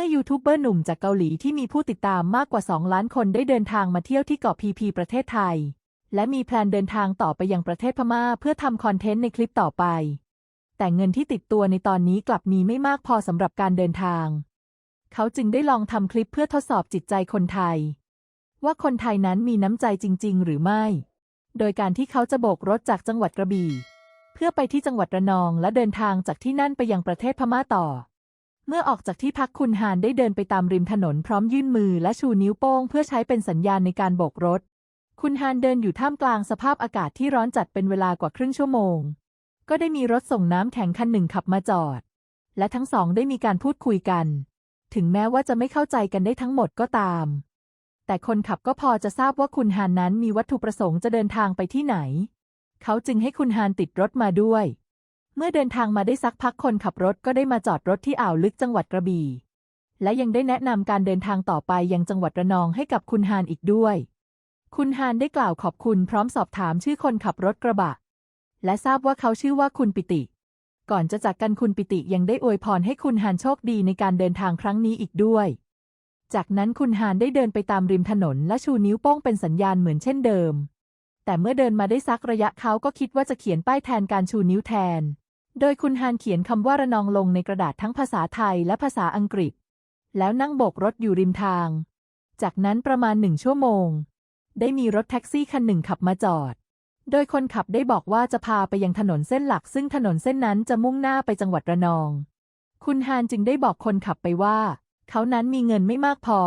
มื่อยูทูบเบอร์หนุ่มจากเกาหลีที่มีผู้ติดตามมากกว่า 2 ล้านคนได้เดินทางมาเที่ยวที่เกาะพีพีประเทศไทย และมีแพลนเดินทางต่อไปยังประเทศพม่าเพื่อทำคอนเทนต์ในคลิปต่อไป แต่เงินที่ติดตัวในตอนนี้กลับมีไม่มากพอสำหรับการเดินทาง เขาจึงได้ลองทำคลิปเพื่อทดสอบจิตใจคนไทย ว่าคนไทยนั้นมีน้ำใจจริง ๆ หรือไม่ โดยการที่เขาจะโบกรถจากจังหวัดกระบี่ เพื่อไปที่จังหวัดระนองและเดินทางจากที่นั่นไปยังประเทศพม่าต่อ เมื่อออกจากที่พักคุณฮานได้เดินไปตามริมถนนพร้อมยื่นมือและชูนิ้วโป้งเพื่อใช้เป็นสัญญาณในการโบกรถ คุณฮานเดินอยู่ท่ามกลางสภาพอากาศที่ร้อนจัดเป็นเวลากว่าครึ่งชั่วโมง ก็ได้มีรถส่งน้ำแข็งคันหนึ่งขับมาจอด และทั้งสองได้มีการพูดคุยกัน ถึงแม้ว่าจะไม่เข้าใจกันได้ทั้งหมดก็ตาม แต่คนขับก็พอจะทราบว่าคุณฮานนั้นมีวัตถุประสงค์จะเดินทางไปที่ไหน เขาจึงให้คุณฮานติดรถมาด้วย เมื่อเดินทางมาได้สักพักคนขับรถก็ได้มาจอดรถที่อ่าวลึกจังหวัดกระบี่ และยังได้แนะนำการเดินทางต่อไปยังจังหวัดระนองให้กับคุณฮานอีกด้วย คุณฮานได้กล่าวขอบคุณพร้อมสอบถามชื่อคนขับรถกระบะ และทราบว่าเขาชื่อว่าคุณปิติ ก่อนจะจากกันคุณปิติยังได้อวยพรให้คุณฮานโชคดีในการเดินทางครั้งนี้อีกด้วย จากนั้นคุณฮานได้เดินไปตามริมถนนและชูนิ้วโป้งเป็นสัญญาณเหมือนเช่นเดิม แต่เมื่อเดินมาได้สักระยะเขาก็คิดว่าจะเขียนป้ายแทนการชูนิ้วแทน โดยคุณฮานเขียนคำว่าระนองลงในกระดาษทั้งภาษาไทยและภาษาอังกฤษ แล้วนั่งโบกรถอยู่ริมทาง จากนั้นประมาณหนึ่งชั่วโมง ได้มีรถแท็กซี่คันหนึ่งขับมาจอด โดยคนขับได้บอกว่าจะพาไปยังถนนเส้นหลัก ซึ่งถนนเส้นนั้นจะมุ่งหน้าไปจังหวัดระนอง คุณฮานจึงได้บอกคนขับไปว่า เขานั้นมีเงินไม่มากพอ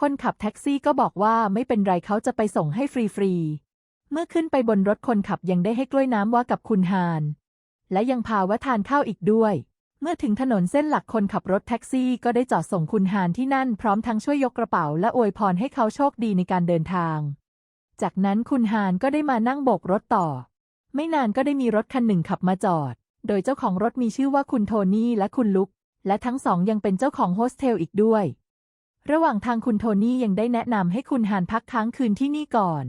คนขับแท็กซี่ก็บอกว่าไม่เป็นไรเขาจะไปส่งให้ฟรีๆเมื่อขึ้นไปบนรถคนขับยังได้ให้กล้วยน้ำว่ากับคุณฮาน และยังพาว่าทานข้าวอีกด้วย เมื่อถึงถนนเส้นหลักคนขับรถแท็กซี่ก็ได้จอดส่งคุณฮานที่นั่นพร้อมทั้งช่วยยกกระเป๋าและอวยพรให้เขาโชคดีในการเดินทาง จากนั้นคุณฮานก็ได้มานั่งโบกรถต่อ ไม่นานก็ได้มีรถคันหนึ่งขับมาจอด โดยเจ้าของรถมีชื่อว่าคุณโทนี่และคุณลุก และทั้งสองยังเป็นเจ้าของโฮสเทลอีกด้วย ระหว่างทางคุณโทนี่ยังได้แนะนำให้คุณฮานพักค้างคืนที่นี่ก่อน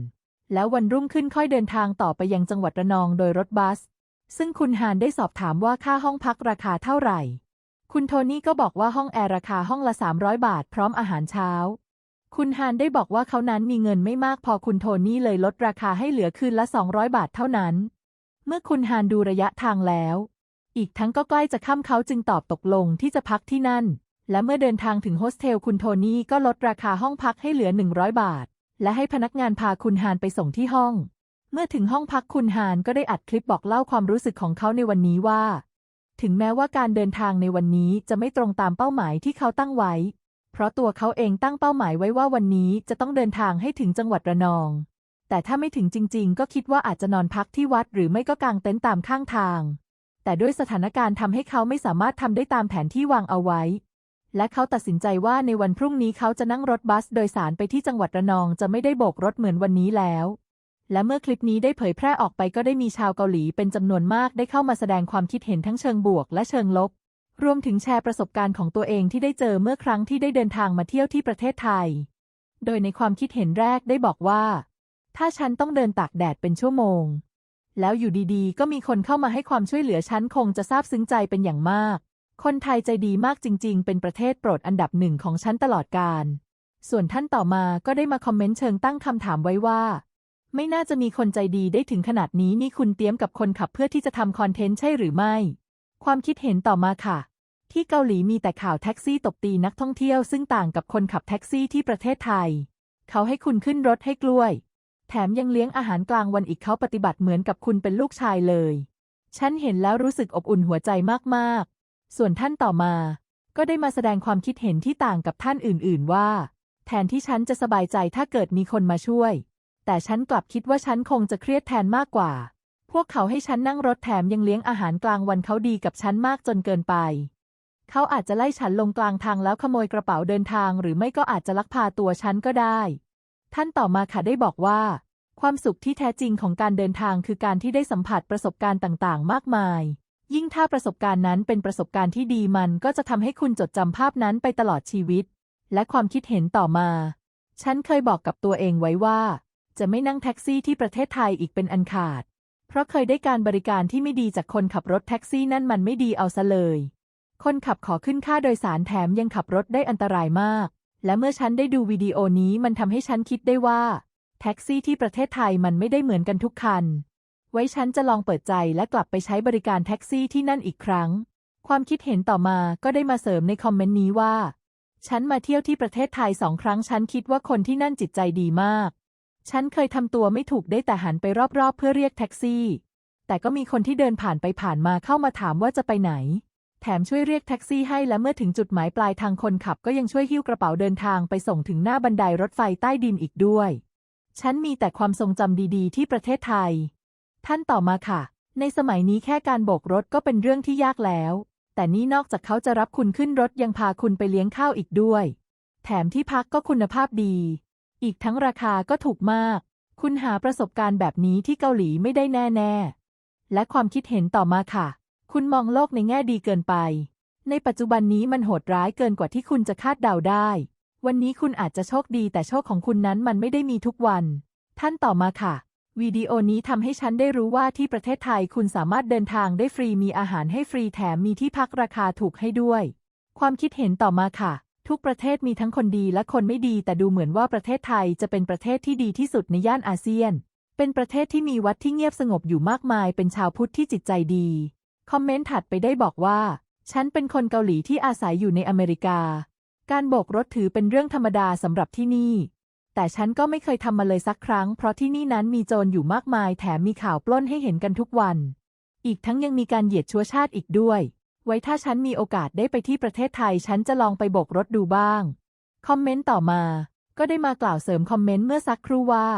แล้ววันรุ่งขึ้นค่อยเดินทางต่อไปยังจังหวัดระนองโดยรถบัส ซึ่งคุณฮานได้สอบถามว่าค่าห้องพักราคาเท่าไหร่ คุณโทนี่ก็บอกว่าห้องแอร์ราคาห้องละ 300 บาท พร้อมอาหารเช้า คุณฮานได้บอกว่าเขานั้นมีเงินไม่มากพอคุณโทนี่เลยลดราคาให้เหลือคืนละ 200 บาทเท่านั้น เมื่อคุณฮานดูระยะทางแล้ว อีกทั้งก็ใกล้จะค่ำเขาจึงตอบตกลงที่จะพักที่นั่น และเมื่อเดินทางถึงโฮสเทลคุณโทนี่ก็ลดราคาห้องพักให้เหลือ 100 บาท และให้พนักงานพาคุณฮานไปส่งที่ห้อง เมื่อถึงห้องพักคุณฮานก็ได้อัดคลิปบอกเล่าความรู้สึกของเขาในวันนี้ว่า ถึงแม้ว่าการเดินทางในวันนี้จะไม่ตรงตามเป้าหมายที่เขาตั้งไว้ เพราะตัวเขาเองตั้งเป้าหมายไว้ว่าวันนี้จะต้องเดินทางให้ถึงจังหวัดระนอง แต่ถ้าไม่ถึงจริง ๆ ก็คิดว่าอาจจะนอนพักที่วัดหรือไม่ก็กางเต็นท์ตามข้างทาง แต่ด้วยสถานการณ์ทำให้เขาไม่สามารถทำได้ตามแผนที่วางเอาไว้ และเขาตัดสินใจว่าในวันพรุ่งนี้เขาจะนั่งรถบัสโดยสารไปที่จังหวัดระนองจะไม่ได้โบกรถเหมือนวันนี้แล้ว และเมื่อคลิปนี้ได้เผยแพร่ออกไปก็ได้มีชาวเกาหลีเป็นจำนวนมากได้เข้ามาแสดงความคิดเห็นทั้งเชิงบวกและเชิงลบ รวมถึงแชร์ประสบการณ์ของตัวเองที่ได้เจอเมื่อครั้งที่ได้เดินทางมาเที่ยวที่ประเทศไทย โดยในความคิดเห็นแรกได้บอกว่า ถ้าฉันต้องเดินตากแดดเป็นชั่วโมง แล้วอยู่ดีๆ ก็มีคนเข้ามาให้ความช่วยเหลือฉันคงจะซาบซึ้งใจเป็นอย่างมาก คนไทยใจดีมากจริง ๆ เป็นประเทศโปรดอันดับหนึ่งของฉันตลอดกาลส่วนท่านต่อมาก็ได้มาคอมเมนต์เชิงตั้งคำถามไว้ว่า ไม่น่าจะมีคนใจดีได้ถึงขนาดนี้นี่คุณเตรียมกับคนขับเพื่อที่จะทำคอนเทนต์ใช่หรือไม่ ความคิดเห็นต่อมาค่ะ ที่เกาหลีมีแต่ข่าวแท็กซี่ตบตีนักท่องเที่ยวซึ่งต่างกับคนขับแท็กซี่ที่ประเทศไทย เขาให้คุณขึ้นรถให้กล้วย แถมยังเลี้ยงอาหารกลางวันอีกเขาปฏิบัติเหมือนกับคุณเป็นลูกชายเลย ฉันเห็นแล้วรู้สึกอบอุ่นหัวใจมากๆ ส่วนท่านต่อมา ก็ได้มาแสดงความคิดเห็นที่ต่างกับท่านอื่น ๆ ว่า แทนที่ฉันจะสบายใจถ้าเกิดมีคนมาช่วย แต่ฉันกลับคิดว่าฉันคงจะเครียดแทนมากกว่า พวกเขาให้ฉันนั่งรถแถมยังเลี้ยงอาหารกลางวันเขาดีกับฉันมากจนเกินไป เขาอาจจะไล่ฉันลงกลางทางแล้วขโมยกระเป๋าเดินทาง หรือไม่ก็อาจจะลักพาตัวฉันก็ได้ ท่านต่อมาค่ะได้บอกว่า ความสุขที่แท้จริงของการเดินทางคือการที่ได้สัมผัสประสบการณ์ต่างๆ มากมาย ยิ่งถ้าประสบการณ์นั้นเป็นประสบการณ์ที่ดีมันก็จะทำให้คุณจดจำภาพนั้นไปตลอดชีวิต และความคิดเห็นต่อมา ฉันเคยบอกกับตัวเองไว้ว่า จะไม่นั่งแท็กซี่ที่ประเทศไทยอีกเป็นอันขาด เพราะเคยได้การบริการที่ไม่ดีจากคนขับรถแท็กซี่นั่นมันไม่ดีเอาซะเลย คนขับขอขึ้นค่าโดยสารแถมยังขับรถได้อันตรายมาก และเมื่อฉันได้ดูวิดีโอนี้มันทำให้ฉันคิดได้ว่า แท็กซี่ที่ประเทศไทยมันไม่ได้เหมือนกันทุกคัน ไว้ฉันจะลองเปิดใจและกลับไปใช้บริการแท็กซี่ที่นั่นอีกครั้ง ความคิดเห็นต่อมาก็ได้มาเสริมในคอมเมนต์นี้ว่าฉันมาเที่ยวที่ประเทศไทยสองครั้งฉันคิดว่าคนที่นั่นจิตใจดีมาก ฉันเคยทำตัวไม่ถูกได้แต่หันไปรอบๆ เพื่อเรียกแท็กซี่ แต่ก็มีคนที่เดินผ่านไปผ่านมาเข้ามาถามว่าจะไปไหน แถมช่วยเรียกแท็กซี่ให้และเมื่อถึงจุดหมายปลายทางคนขับก็ยังช่วยหิ้วกระเป๋าเดินทางไปส่งถึงหน้าบันไดรถไฟใต้ดินอีกด้วย ฉันมีแต่ความทรงจำดีๆ ที่ประเทศไทย ท่านต่อมาค่ะ ในสมัยนี้แค่การโบกรถก็เป็นเรื่องที่ยากแล้ว แต่นี่นอกจากเขาจะรับคุณขึ้นรถยังพาคุณไปเลี้ยงข้าวอีกด้วย แถมที่พักก็คุณภาพดี อีกทั้งราคาก็ถูกมาก คุณหาประสบการณ์แบบนี้ที่เกาหลีไม่ได้แน่ ๆ และความคิดเห็นต่อมาค่ะ คุณมองโลกในแง่ดีเกินไป ในปัจจุบันนี้มันโหดร้ายเกินกว่าที่คุณจะคาดเดาได้ วันนี้คุณอาจจะโชคดีแต่โชคของคุณนั้นมันไม่ได้มีทุกวัน ท่านต่อมาค่ะวิดีโอนี้ทำให้ฉันได้รู้ว่าที่ประเทศไทยคุณสามารถเดินทางได้ฟรีมีอาหารให้ฟรีแถมมีที่พักราคาถูกให้ด้วย ความคิดเห็นต่อมาค่ะ ทุกประเทศมีทั้งคนดีและคนไม่ดี แต่ดูเหมือนว่าประเทศไทยจะเป็นประเทศที่ดีที่สุดในย่านอาเซียน เป็นประเทศที่มีวัดที่เงียบสงบอยู่มากมาย เป็นชาวพุทธที่จิตใจดี คอมเมนต์ถัดไปได้บอกว่า ฉันเป็นคนเกาหลีที่อาศัยอยู่ในอเมริกา การโบกรถถือเป็นเรื่องธรรมดาสำหรับที่นี่ แต่ฉันก็ไม่เคยทำมาเลยสักครั้ง เพราะที่นี่นั้นมีโจรอยู่มากมาย แถมมีข่าวปล้นให้เห็นกันทุกวัน อีกทั้งยังมีการเหยียดชั่วชาติอีกด้วย ไว้ถ้าฉันมีโอกาสได้ไปที่ประเทศไทย ฉันจะลองไปโบกรถดูบ้าง คอมเมนต์ต่อมา ก็ได้มากล่าวเสริมคอมเมนต์เมื่อสักครู่ว่า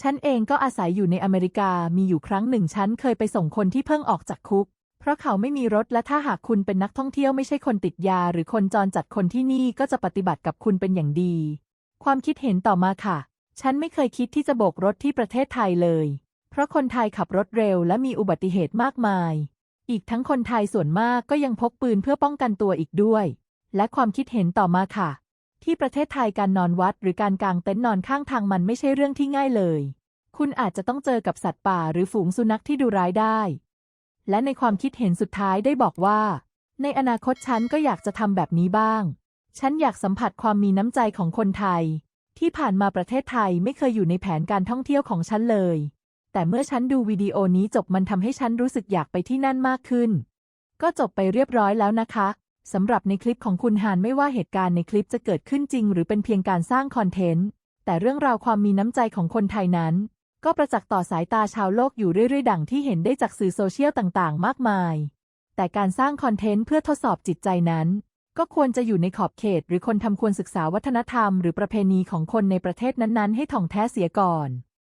ฉันเองก็อาศัยอยู่ในอเมริกามีอยู่ครั้งหนึ่งฉันเคยไปส่งคนที่เพิ่งออกจากคุก เพราะเขาไม่มีรถและถ้าหากคุณเป็นนักท่องเที่ยวไม่ใช่คนติดยา หรือคนจรจัดคนที่นี่ก็จะปฏิบัติกับคุณเป็นอย่างดี ความคิดเห็นต่อมาค่ะ ฉันไม่เคยคิดที่จะโบกรถที่ประเทศไทยเลย เพราะคนไทยขับรถเร็วและมีอุบัติเหตุมากมาย อีกทั้งคนไทยส่วนมากก็ยังพกปืนเพื่อป้องกันตัวอีกด้วย และความคิดเห็นต่อมาค่ะ ที่ประเทศไทยการนอนวัดหรือการกางเต็นท์นอนข้างทางมันไม่ใช่เรื่องที่ง่ายเลย คุณอาจจะต้องเจอกับสัตว์ป่าหรือฝูงสุนัขที่ดุร้ายได้ และในความคิดเห็นสุดท้ายได้บอกว่า ในอนาคตฉันก็อยากจะทำแบบนี้บ้าง ฉันอยากสัมผัสความมีน้ำใจของคนไทย ที่ผ่านมาประเทศไทยไม่เคยอยู่ในแผนการท่องเที่ยวของฉันเลย แต่เมื่อฉันดูวิดีโอนี้จบมันทำให้ฉันรู้สึกอยากไปที่นั่นมากขึ้น ก็จบไปเรียบร้อยแล้วนะคะสำหรับในคลิปของคุณฮานไม่ว่าเหตุการณ์ในคลิปจะเกิดขึ้นจริง หรือเป็นเพียงการสร้างคอนเทนต์ แต่เรื่องราวความมีน้ำใจของคนไทยนั้น ก็ประจักษ์ต่อสายตาชาวโลกอยู่เรื่อยๆ ดังที่เห็นได้จากสื่อโซเชียลต่างๆ มากมาย แต่การสร้างคอนเทนต์เพื่อทดสอบจิตใจนั้น ก็ควรจะอยู่ในขอบเขต หรือคนทำควรศึกษาวัฒนธรรม หรือประเพณีของคนในประเทศนั้นๆ ให้ถ่องแท้เสียก่อน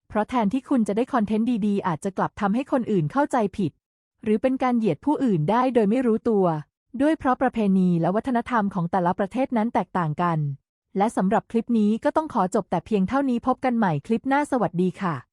เพราะแทนที่คุณจะได้คอนเทนต์ดีๆ อาจจะกลับทำให้คนอื่นเข้าใจผิด หรือเป็นการเหยียดผู้อื่นได้โดยไม่รู้ตัว ด้วยเพราะประเพณีและวัฒนธรรมของแต่ละประเทศนั้นแตกต่างกัน และสำหรับคลิปนี้ก็ต้องขอจบแต่เพียงเท่านี้พบกันใหม่คลิปหน้าสวัสดีค่ะ